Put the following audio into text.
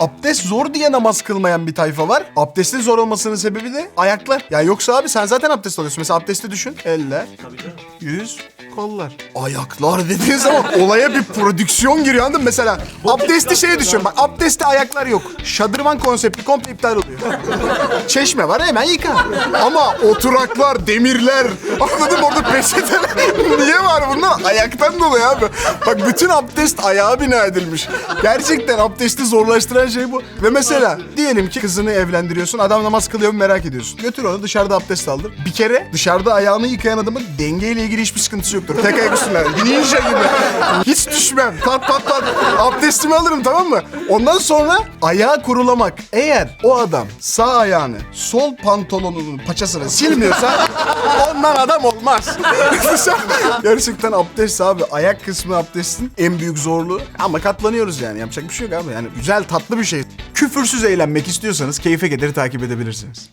Abdest zor diye namaz kılmayan bir tayfa var. Abdestin zor olmasının sebebi de ayaklar. Ya yoksa abi sen zaten abdest alıyorsun. Mesela abdesti düşün. Eller, yüz, kollar. Ayaklar dediğin zaman olaya bir prodüksiyon giriyor anladın mı? Mesela abdesti şey düşün. Bak abdestte ayaklar yok. Şadırvan konsepti komple iptal oluyor. Çeşme var hemen yıka. Ama oturaklar, demirler, anladın mı orada peçeteler. Niye var bunlar? Ayaktan dolayı abi. Bak bütün abdest ayağa bina edilmiş. Gerçekten abdesti zorlaştıran şey bu. Ve mesela diyelim ki kızını evlendiriyorsun. Adam namaz kılıyor mu merak ediyorsun. Götür onu dışarıda abdest aldır. Bir kere dışarıda ayağını yıkayan adamın dengeyle ilgili hiçbir sıkıntısı yoktur. Tek ayak üstünde. Ninja gibi. Hiç düşmem. Pat pat pat. Abdestimi alırım tamam mı? Ondan sonra ayağı kurulamak. Eğer o adam sağ ayağını sol pantolonunun paçasına silmiyorsa ondan adam olmaz. Gerçekten abdest abi. Ayak kısmı abdestin en büyük zorluğu. Ama katlanıyoruz yani. Yapacak bir şey yok abi. Yani güzel tatlı bir şey. Küfürsüz eğlenmek istiyorsanız Keyfe Keder'i takip edebilirsiniz.